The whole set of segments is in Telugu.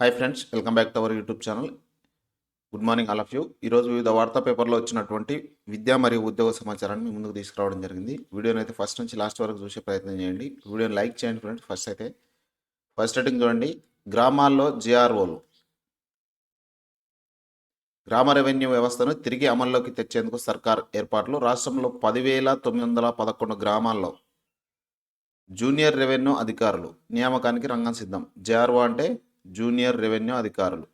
Hi friends welcome back to our YouTube channel good morning all of you ఈరోజు వివిధ వార్తా పేపర్లో వచ్చినటువంటి విద్యా మరియు ఉద్యోగ సమాచారాన్ని మీ ముందుకు తీసుకురావడం జరిగింది. వీడియోని అయితే ఫస్ట్ నుంచి లాస్ట్ వరకు చూసే ప్రయత్నం చేయండి. వీడియోని లైక్ చేయండి ఫ్రెండ్స్ ఫస్ట్ అయితే ఫస్ట్ హెడ్డింగ్ చూడండి. గ్రామాల్లో జిఆర్ఓలు గ్రామ రెవెన్యూ వ్యవస్థను తిరిగి అమల్లోకి తెచ్చేందుకు సర్కార్ ఏర్పాట్లు. రాష్ట్రంలో పదివేల తొమ్మిది వందల పదకొండు గ్రామాల్లో జూనియర్ రెవెన్యూ అధికారులు నియామకానికి రంగం సిద్ధం. జేఆర్ఓ అంటే జూనియర్ రెవెన్యూ అధికారులు.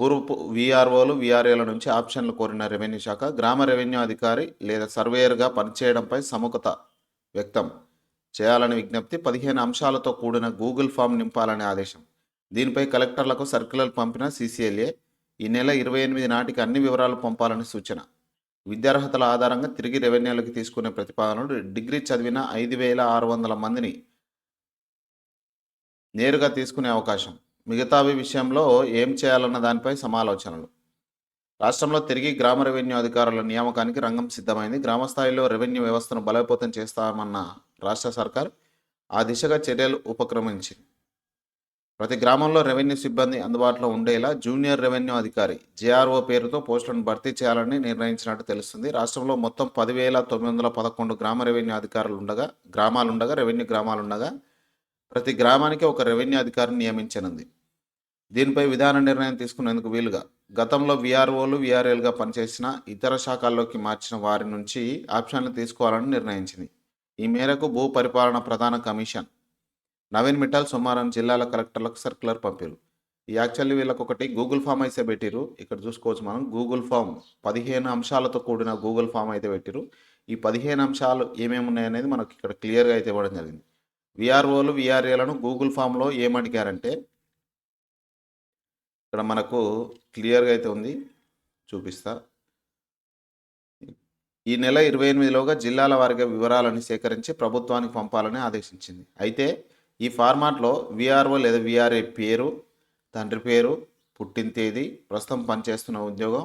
పూర్వపు వీఆర్ఓలు వీఆర్ఏల నుంచి ఆప్షన్లు కోరిన రెవెన్యూ శాఖ గ్రామ రెవెన్యూ అధికారి లేదా సర్వేయర్గా పనిచేయడంపై సముఖత వ్యక్తం చేయాలని విజ్ఞప్తి పదిహేను అంశాలతో కూడిన గూగుల్ ఫామ్ నింపాలనే ఆదేశం. దీనిపై కలెక్టర్లకు సర్క్యులర్ పంపిన సీసీఎల్ఏ ఈ నెల ఇరవై ఎనిమిది నాటికి అన్ని వివరాలు పంపాలని సూచన. విద్యార్హతల ఆధారంగా తిరిగి రెవెన్యూలకు తీసుకునే ప్రతిపాదనలు డిగ్రీ చదివిన ఐదు వేల ఆరు వందల మందిని నేరుగా తీసుకునే అవకాశం. మిగతావి విషయంలో ఏం చేయాలన్న దానిపై సమాలోచనలు. రాష్ట్రంలో తిరిగి గ్రామ రెవెన్యూ అధికారుల నియామకానికి రంగం సిద్ధమైంది. గ్రామ స్థాయిలో రెవెన్యూ వ్యవస్థను బలోపేతం చేస్తామన్న రాష్ట్ర సర్కార్ ఆ దిశగా చర్యలు ఉపక్రమించింది. ప్రతి గ్రామంలో రెవెన్యూ సిబ్బంది అందుబాటులో ఉండేలా జూనియర్ రెవెన్యూ అధికారి జేఆర్ఓ పేరుతో పోస్టులను భర్తీ చేయాలని నిర్ణయించినట్టు తెలుస్తుంది. రాష్ట్రంలో మొత్తం పదివేల తొమ్మిది వందల పదకొండు గ్రామ రెవెన్యూ అధికారులు ఉండగా గ్రామాలు ఉండగా రెవెన్యూ గ్రామాలుండగా ప్రతి గ్రామానికి ఒక రెవెన్యూ అధికారిని నియమించనుంది. దీనిపై విధాన నిర్ణయం తీసుకునేందుకు వీలుగా గతంలో విఆర్ఓలు విఆర్ఎల్గా పనిచేసిన ఇతర శాఖల్లోకి మార్చిన వారి నుంచి ఆప్షన్లు తీసుకోవాలని నిర్ణయించింది. ఈ మేరకు భూ పరిపాలన ప్రధాన కమిషన్ నవీన్ మిఠాల్ సోమవారం జిల్లాల కలెక్టర్లకు సర్క్యులర్ పంపారు. ఈ యాక్చువల్లీ వీళ్ళకి ఒకటి గూగుల్ ఫామ్ అయితే పెట్టిరు ఇక్కడ చూసుకోవచ్చు మనం. గూగుల్ ఫామ్ పదిహేను అంశాలతో కూడిన గూగుల్ ఫామ్ అయితే పెట్టిరు ఈ పదిహేను అంశాలు ఏమేమి ఉన్నాయనేది మనకి ఇక్కడ క్లియర్గా అయితే ఇవ్వడం జరిగింది. విఆర్ఓలు విఆర్ఏలను గూగుల్ ఫామ్లో ఏమడిగారంటే ఇక్కడ మనకు క్లియర్గా అయితే ఉంది చూపిస్తా. ఈ నెల ఇరవై ఎనిమిదిలోగా జిల్లాల వారిగా వివరాలను సేకరించి ప్రభుత్వానికి పంపాలని ఆదేశించింది. అయితే ఈ ఫార్మాట్లో విఆర్ఓ లేదా విఆర్ఏ పేరు తండ్రి పేరు పుట్టిన తేదీ ప్రస్తుతం పనిచేస్తున్న ఉద్యోగం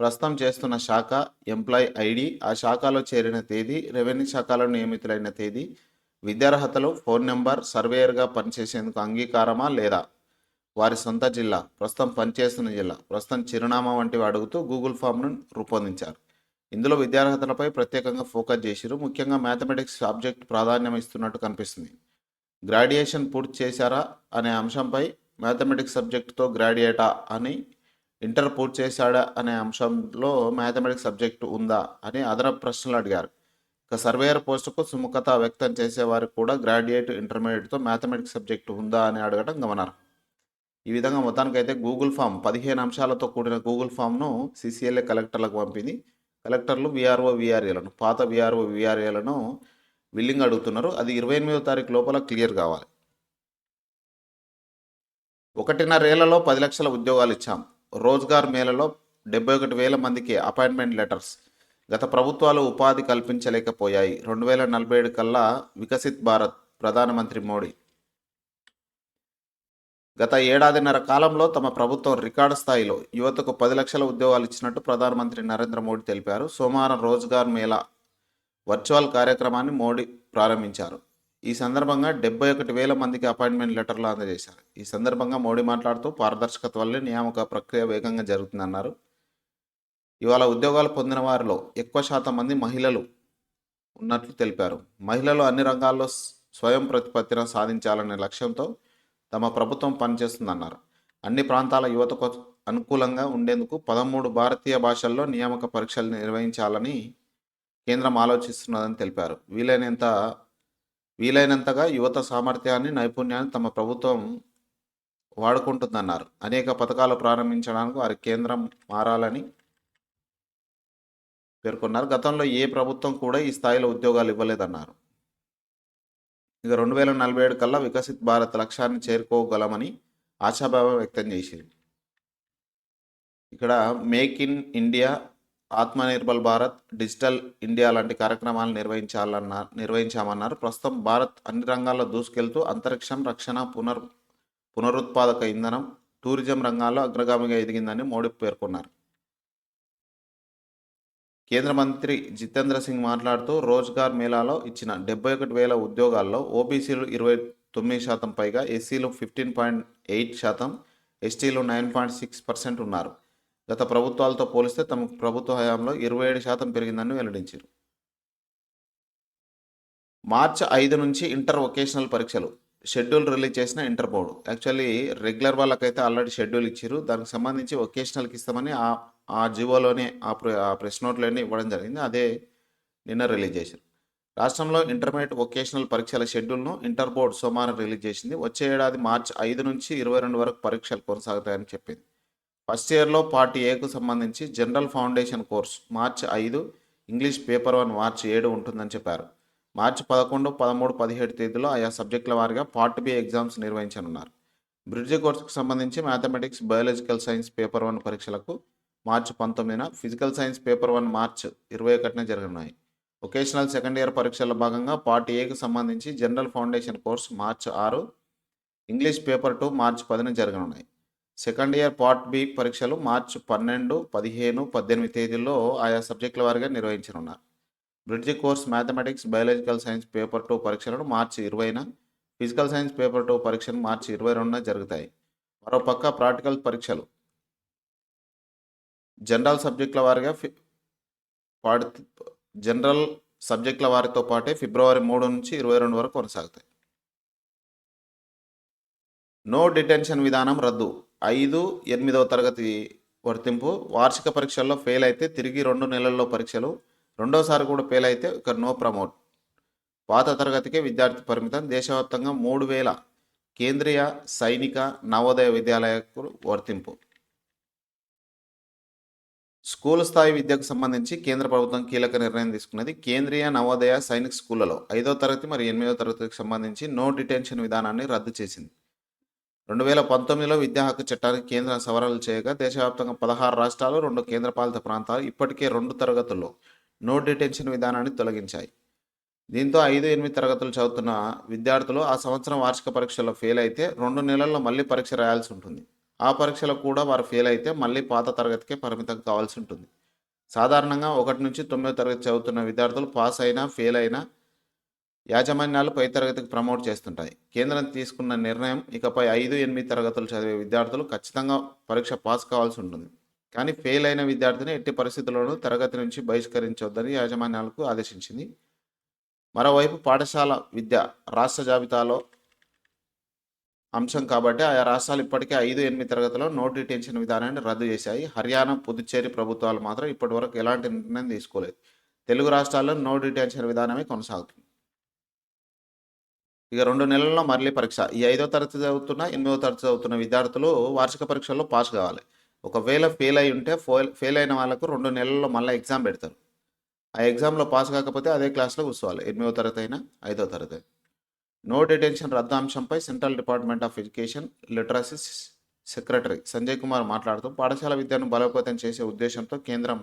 ప్రస్తుతం చేస్తున్న శాఖ ఎంప్లాయ్ ఐడి ఆ శాఖలో చేరిన తేదీ రెవెన్యూ శాఖలో నియమితులైన తేదీ విద్యార్హతలు ఫోన్ నెంబర్ సర్వేయర్గా పనిచేసేందుకు అంగీకారమా లేదా? వారి సొంత జిల్లా ప్రస్తుతం పనిచేస్తున్న జిల్లా ప్రస్తుతం చిరునామా వంటివి అడుగుతూ గూగుల్ ఫామ్ను రూపొందించారు. ఇందులో విద్యార్హతలపై ప్రత్యేకంగా ఫోకస్ చేసిరు. ముఖ్యంగా మ్యాథమెటిక్స్ సబ్జెక్ట్ ప్రాధాన్యం ఇస్తున్నట్టు కనిపిస్తుంది. గ్రాడ్యుయేషన్ పూర్తి చేశారా అనే అంశంపై మ్యాథమెటిక్స్ సబ్జెక్టుతో గ్రాడ్యుయేటా అని ఇంటర్ పూర్తి చేశాడా అనే అంశంలో మ్యాథమెటిక్స్ సబ్జెక్టు ఉందా అని అదనపు ప్రశ్నలు అడిగారు. ఇక సర్వేయర్ పోస్టుకు సుముఖత వ్యక్తం చేసేవారికి కూడా గ్రాడ్యుయేట్ ఇంటర్మీడియట్తో మ్యాథమెటిక్స్ సబ్జెక్టు ఉందా అని అడగడం గమనార్హం. ఈ విధంగా మొత్తానికైతే గూగుల్ ఫామ్ పదిహేను అంశాలతో కూడిన గూగుల్ ఫామ్ను సిసిఎల్ఏ కలెక్టర్లకు పంపింది. కలెక్టర్లు విఆర్ఓ విఆర్ఏలను పాత విఆర్ఓ విఆర్ఏలను బిల్లింగ్ అడుగుతున్నారు. అది ఇరవై ఎనిమిదో తారీఖు లోపల క్లియర్ కావాలి. ఒకటిన్నరేళ్ళలో పది లక్షల ఉద్యోగాలు ఇచ్చాం. రోజ్గార్ మేళలో డెబ్బై ఒకటి వేల మందికి అపాయింట్మెంట్ లెటర్స్. గత ప్రభుత్వాలు ఉపాధి కల్పించలేకపోయాయి. రెండు వేల నలభై ఏడు కల్లా వికసిత్ భారత్ ప్రధానమంత్రి మోడీ. గత ఏడాదిన్నర కాలంలో తమ ప్రభుత్వం రికార్డు స్థాయిలో యువతకు పది లక్షల ఉద్యోగాలు ఇచ్చినట్టు ప్రధానమంత్రి నరేంద్ర మోడీ తెలిపారు. సోమవారం రోజ్గార్ మేళా వర్చువల్ కార్యక్రమాన్ని మోడీ ప్రారంభించారు. ఈ సందర్భంగా డెబ్బై ఒకటి వేల మందికి అపాయింట్మెంట్ లెటర్లు అందజేశారు. ఈ సందర్భంగా మోడీ మాట్లాడుతూ పారదర్శకత వల్లే నియామక ప్రక్రియ వేగంగా జరుగుతుందన్నారు. ఇవాళ ఉద్యోగాలు పొందిన వారిలో ఎక్కువ శాతం మంది మహిళలు ఉన్నట్లు తెలిపారు. మహిళలు అన్ని రంగాల్లో స్వయం ప్రతిపత్తిన సాధించాలనే లక్ష్యంతో తమ ప్రభుత్వం పనిచేస్తుందన్నారు. అన్ని ప్రాంతాల యువతకు అనుకూలంగా ఉండేందుకు పదమూడు భారతీయ భాషల్లో నియామక పరీక్షలు నిర్వహించాలని కేంద్రం ఆలోచిస్తున్నదని తెలిపారు. వీలైనంత వీలైనంతగా యువత సామర్థ్యాన్ని నైపుణ్యాన్ని తమ ప్రభుత్వం వాడుకుంటుందన్నారు. అనేక పథకాలు ప్రారంభించడానికి వారి కేంద్రం మారాలని పేర్కొన్నారు. గతంలో ఏ ప్రభుత్వం కూడా ఈ స్థాయిలో ఉద్యోగాలు ఇవ్వలేదన్నారు. ఇక రెండు వేల నలభై ఏడు కల్లా వికసిత్ భారత్ లక్ష్యాన్ని చేరుకోగలమని ఆశాభావం వ్యక్తం చేసింది. ఇక్కడ make in India Atmanirbhar Bharat digital India లాంటి కార్యక్రమాలు నిర్వహించాలన్న నిర్వహించామన్నారు. ప్రస్తుతం భారత్ అన్ని రంగాల్లో దూసుకెళ్తూ అంతరిక్షం రక్షణ పునర్ పునరుత్పాదక ఇంధనం టూరిజం రంగాల్లో అగ్రగామిగా ఎదిగిందని మోడీ పేర్కొన్నారు. కేంద్ర మంత్రి జితేంద్ర సింగ్ మాట్లాడుతూ రోజ్గార్ మేళాలో ఇచ్చిన డెబ్బై ఒకటి వేల ఉద్యోగాల్లో ఓబీసీలు ఇరవై తొమ్మిది శాతం పైగా ఎస్సీలు ఫిఫ్టీన్ పాయింట్ ఎయిట్ శాతం ఎస్టీలు నైన్ పాయింట్ సిక్స్ పర్సెంట్ ఉన్నారు. గత ప్రభుత్వాలతో పోలిస్తే తమ ప్రభుత్వ హయాంలో ఇరవై ఏడు శాతం పెరిగిందని వెల్లడించారు. మార్చి ఐదు నుంచి ఇంటర్ వొకేషనల్ పరీక్షలు. షెడ్యూల్ రిలీజ్ చేసిన ఇంటర్ బోర్డు యాక్చువల్లీ రెగ్యులర్ వాళ్ళకైతే ఆల్రెడీ షెడ్యూల్ ఇచ్చారు దానికి సంబంధించి ఒకేషనల్కి ఇస్తామని ఆ ఆ జీవోలోనే ఆ ప్రెస్ నోట్లోనే ఇవ్వడం జరిగింది. అదే నిన్న రిలీజ్ చేశారు రాష్ట్రంలో ఇంటర్మీడియట్ వొకేషనల్ పరీక్షల షెడ్యూల్ను ఇంటర్ బోర్డు సోమవారం రిలీజ్ చేసింది. వచ్చే ఏడాది మార్చి ఐదు నుంచి ఇరవై రెండు వరకు పరీక్షలు కొనసాగుతాయని చెప్పింది. ఫస్ట్ ఇయర్లో పార్ట్ ఏకు సంబంధించి జనరల్ ఫౌండేషన్ కోర్స్ మార్చి ఐదు ఇంగ్లీష్ పేపర్ వన్ మార్చి ఏడు ఉంటుందని చెప్పారు. మార్చి పదకొండు పదమూడు పదిహేడు తేదీలో ఆయా సబ్జెక్టుల వారిగా పార్ట్ బి ఎగ్జామ్స్ నిర్వహించనున్నారు. బ్రిడ్జి కోర్సుకు సంబంధించి mathematics biological science paper one పరీక్షలకు మార్చి పంతొమ్మిదిన physical science paper one March ఇరవై ఒకటిన జరగనున్నాయి. వొకేషనల్ సెకండ్ ఇయర్ పరీక్షల భాగంగా పార్ట్ ఏకు సంబంధించి జనరల్ ఫౌండేషన్ కోర్స్ మార్చి ఆరు ఇంగ్లీష్ పేపర్ టూ మార్చి పదిన జరగనున్నాయి. సెకండ్ ఇయర్ పార్ట్ బి పరీక్షలు మార్చి పన్నెండు పదిహేను పద్దెనిమిది తేదీల్లో ఆయా సబ్జెక్టుల వారిగా నిర్వహించనున్నారు. Bridge course mathematics biological science paper two పరీక్షలను మార్చి ఇరవైన ఫిజికల్ సైన్స్ పేపర్ టూ పరీక్షలు మార్చి ఇరవై రెండున జరుగుతాయి. మరోపక్క ప్రాక్టికల్ పరీక్షలు. జనరల్ సబ్జెక్టుల వారిగా ఫి పాడు జనరల్ సబ్జెక్టుల వారితో పాటే ఫిబ్రవరి మూడు నుంచి ఇరవై రెండు వరకు కొనసాగుతాయి. నో డిటెన్షన్ విధానం రద్దు. ఐదు ఎనిమిదవ తరగతి వర్తింపు. వార్షిక పరీక్షల్లో ఫెయిల్ అయితే తిరిగి రెండు నెలల్లో పరీక్షలు. రెండోసారి కూడా ఫెయిల్ అయితే ఇక నో ప్రమోట్ పాత తరగతికే విద్యార్థి పరిమితం. దేశవ్యాప్తంగా మూడు వేల కేంద్రీయ సైనిక నవోదయ విద్యాలయకు వర్తింపు. స్కూల్ స్థాయి విద్యకు సంబంధించి కేంద్ర ప్రభుత్వం కీలక నిర్ణయం తీసుకున్నది. కేంద్రీయ నవోదయ సైనిక స్కూళ్ళలో ఐదో తరగతి మరియు ఎనిమిదో తరగతికి సంబంధించి నో డిటెన్షన్ విధానాన్ని రద్దు చేసింది. రెండు వేల పంతొమ్మిదిలో విద్యా హక్కు చట్టానికి కేంద్రం సవరణలు చేయగా దేశవ్యాప్తంగా పదహారు రాష్ట్రాలు రెండు కేంద్రపాలిత ప్రాంతాలు ఇప్పటికే రెండు తరగతుల్లో నో డిటెన్షన్ విధానాన్ని తొలగించాయి. దీంతో ఐదు ఎనిమిది తరగతులు చదువుతున్న విద్యార్థులు ఆ సంవత్సరం వార్షిక పరీక్షల్లో ఫెయిల్ అయితే రెండు నెలల్లో మళ్ళీ పరీక్ష రాయాల్సి ఉంటుంది. ఆ పరీక్షలో కూడా వారు ఫెయిల్ అయితే మళ్ళీ పాత తరగతికే పరిమితం కావాల్సి ఉంటుంది. సాధారణంగా ఒకటి నుంచి తొమ్మిదో తరగతి చదువుతున్న విద్యార్థులు పాస్ అయినా ఫెయిల్ అయినా యాజమాన్యాలు పై తరగతికి ప్రమోట్ చేస్తుంటాయి. కేంద్రం తీసుకున్న నిర్ణయం ఇకపై ఐదు ఎనిమిది తరగతులు చదివే విద్యార్థులు ఖచ్చితంగా పరీక్ష పాస్ కావాల్సి ఉంటుంది. కానీ ఫెయిల్ అయిన విద్యార్థిని ఎట్టి పరిస్థితుల్లోనూ తరగతి నుంచి బహిష్కరించవద్దని యాజమాన్యాలకు ఆదేశించింది. మరోవైపు పాఠశాల విద్య రాష్ట్ర జాబితాలో అంశం కాబట్టి ఆయా రాష్ట్రాలు ఇప్పటికే ఐదు ఎనిమిది తరగతిలో నో డిటెన్షన్ విధానాన్ని రద్దు చేశాయి. హర్యానా పుదుచ్చేరి ప్రభుత్వాలు మాత్రం ఇప్పటివరకు ఎలాంటి నిర్ణయం తీసుకోలేదు. తెలుగు రాష్ట్రాల్లో నో డిటెన్షన్ విధానమే కొనసాగుతుంది. ఇక రెండు నెలల్లో మళ్ళీ పరీక్ష. ఈ ఐదో తరగతి చదువుతున్న ఎనిమిదో తరగతి చదువుతున్న విద్యార్థులు వార్షిక పరీక్షల్లో పాస్ కావాలి. ఒకవేళ ఫెయిల్ అయి ఉంటే ఫెయిల్ అయిన వాళ్ళకు రెండు నెలల్లో మళ్ళీ ఎగ్జామ్ పెడతారు. ఆ ఎగ్జామ్లో పాస్ కాకపోతే అదే క్లాస్లో కూర్చోవాలి. ఎనిమిదో తరగతి అయినా ఐదో తరగతి నో డిటెన్షన్ రద్దు అంశంపై central department of education literacy secretary Sanjay Kumar మాట్లాడుతూ పాఠశాల విద్యను బలోపేతం చేసే ఉద్దేశంతో కేంద్రం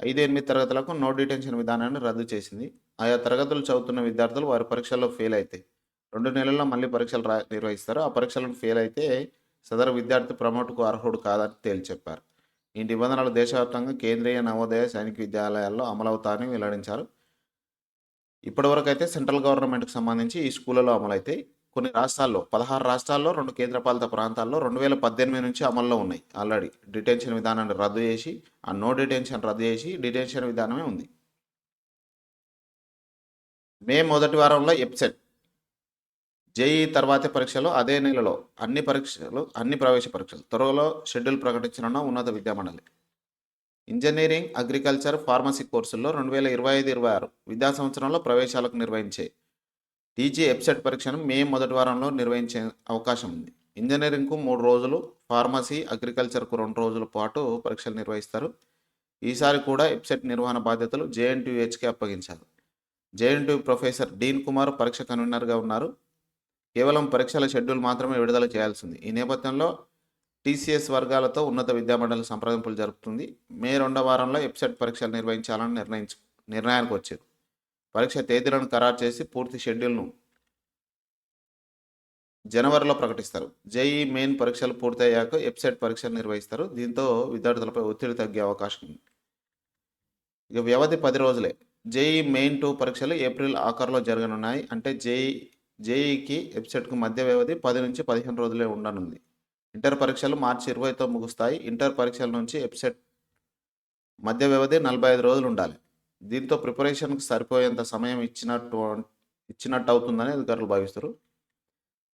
ఐదు ఎనిమిది తరగతులకు నో డిటెన్షన్ విధానాన్ని రద్దు చేసింది. ఆయా తరగతులు చదువుతున్న విద్యార్థులు వారి పరీక్షల్లో ఫెయిల్ అయితే రెండు నెలల్లో మళ్ళీ పరీక్షలు రా నిర్వహిస్తారు. ఆ పరీక్షలను ఫెయిల్ అయితే సదరు విద్యార్థి ప్రమోట్కు అర్హుడు కాదని తేల్చెప్పారు. ఈ నిబంధనలు దేశవ్యాప్తంగా కేంద్రీయ నవోదయ సైనిక విద్యాలయాల్లో అమలవుతాయని వెల్లడించారు. ఇప్పటివరకు అయితే సెంట్రల్ గవర్నమెంట్కి సంబంధించి ఈ స్కూళ్ళలో అమలైతాయి కొన్ని రాష్ట్రాల్లో పదహారు రాష్ట్రాల్లో రెండు కేంద్రపాలిత ప్రాంతాల్లో రెండు వేల పద్దెనిమిది నుంచి అమల్లో ఉన్నాయి. ఆల్రెడీ డిటెన్షన్ విధానాన్ని రద్దు చేసి ఆ నో డిటెన్షన్ రద్దు చేసి డిటెన్షన్ విధానమే ఉంది. మే మొదటి వారంలో ఎప్సెట్ జేఈ తర్వాతి పరీక్షలు అదే నెలలో అన్ని పరీక్షలు అన్ని ప్రవేశ పరీక్షలు త్వరలో షెడ్యూల్ ప్రకటించనున్న ఉన్నత విద్యామండలి ఇంజనీరింగ్ అగ్రికల్చర్ ఫార్మసీ కోర్సుల్లో రెండు వేల ఇరవై ఐదు ఇరవై ఆరు విద్యా సంవత్సరంలో ప్రవేశాలకు నిర్వహించే టీజీ ఎప్సెట్ పరీక్షను మే మొదటి వారంలో నిర్వహించే అవకాశం ఉంది. ఇంజనీరింగ్కు మూడు రోజులు ఫార్మసీ అగ్రికల్చర్కు రెండు రోజుల పాటు పరీక్షలు నిర్వహిస్తారు. ఈసారి కూడా ఎప్సెట్ నిర్వహణ బాధ్యతలు జేఎన్టీయూహెచ్కి అప్పగించారు. జేఎన్టీయూ ప్రొఫెసర్ డీన్ కుమార్ పరీక్ష కన్వీనర్గా ఉన్నారు. కేవలం పరీక్షల షెడ్యూల్ మాత్రమే విడుదల చేయాల్సింది. ఈ నేపథ్యంలో టీసీఎస్ వర్గాలతో ఉన్నత విద్యామండలి సంప్రదింపులు జరుపుతుంది. మే రెండవ వారంలో ఎప్సెట్ పరీక్షలు నిర్వహించాలని నిర్ణయించు నిర్ణయానికి వచ్చింది పరీక్ష తేదీలను ఖరారు చేసి పూర్తి షెడ్యూల్ను జనవరిలో ప్రకటిస్తారు. జేఈ మెయిన్ పరీక్షలు పూర్తయ్యాక ఎప్సెట్ పరీక్షలు నిర్వహిస్తారు. దీంతో విద్యార్థులపై ఒత్తిడి తగ్గే అవకాశం ఉంది. ఇక వ్యవధి పది రోజులే. జేఈ మెయిన్ టూ పరీక్షలు ఏప్రిల్ ఆఖరులో జరగనున్నాయి. అంటే జేఈ జేఈకి వెబ్సైట్కు మధ్య వ్యవధి పది నుంచి పదిహేను రోజులే ఉండనుంది. ఇంటర్ పరీక్షలు మార్చి ఇరవైతో ముగుస్తాయి. ఇంటర్ పరీక్షల నుంచి వెబ్సైట్ మధ్య వ్యవధి నలభై ఐదు రోజులు ఉండాలి. దీంతో ప్రిపరేషన్కి సరిపోయేంత సమయం ఇచ్చినట్టు ఇచ్చినట్టు అవుతుందని అధికారులు భావిస్తారు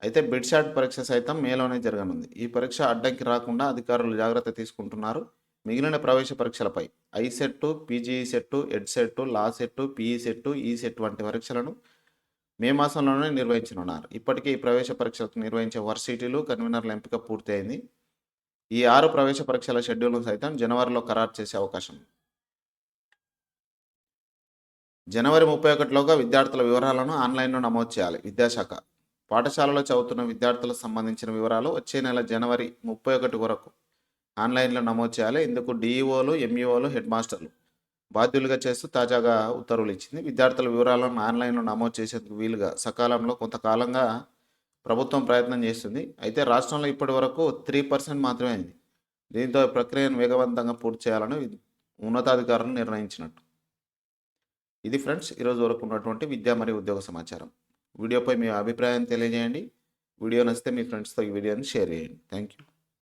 అయితే బిడ్షాట్ పరీక్ష సైతం మేలోనే జరగనుంది. ఈ పరీక్ష అడ్డంకి రాకుండా అధికారులు జాగ్రత్త తీసుకుంటున్నారు. మిగిలిన ప్రవేశ పరీక్షలపై ICET PGECET Ed LAWCET PECET ECET వంటి పరీక్షలను మే మాసంలోనే నిర్వహించనున్నారు. ఇప్పటికే ఈ ప్రవేశ పరీక్షలకు నిర్వహించే వర్సిటీలు కన్వీనర్ల ఎంపిక పూర్తయింది. ఈ ఆరు ప్రవేశ పరీక్షల షెడ్యూల్ను సైతం జనవరిలో ఖరారు చేసే అవకాశం జనవరి ముప్పై ఒకటిలోగా విద్యార్థుల వివరాలను ఆన్లైన్లో నమోదు చేయాలి. విద్యాశాఖ. పాఠశాలలో చదువుతున్న విద్యార్థులకు సంబంధించిన వివరాలు వచ్చే నెల జనవరి ముప్పై ఒకటి వరకు ఆన్లైన్లో నమోదు చేయాలి. ఇందుకు డిఈఓలు ఎంఈఓలు హెడ్ మాస్టర్లు బాధ్యులుగా చేస్తూ తాజాగా ఉత్తర్వులు ఇచ్చింది. విద్యార్థుల వివరాలను ఆన్లైన్లో నమోదు చేసేందుకు వీలుగా సకాలంలో కొంతకాలంగా ప్రభుత్వం ప్రయత్నం చేస్తుంది. అయితే రాష్ట్రంలో ఇప్పటి వరకు త్రీ పర్సెంట్ మాత్రమే అయింది. దీంతో ప్రక్రియను వేగవంతంగా పూర్తి చేయాలని ఉన్నతాధికారులు నిర్ణయించినట్టు. ఇది ఫ్రెండ్స్ ఈరోజు వరకు ఉన్నటువంటి విద్యా మరియు ఉద్యోగ సమాచారం. వీడియోపై మీ అభిప్రాయం తెలియజేయండి. వీడియో నచ్చితే మీ ఫ్రెండ్స్తో ఈ వీడియోని షేర్ చేయండి. Thank you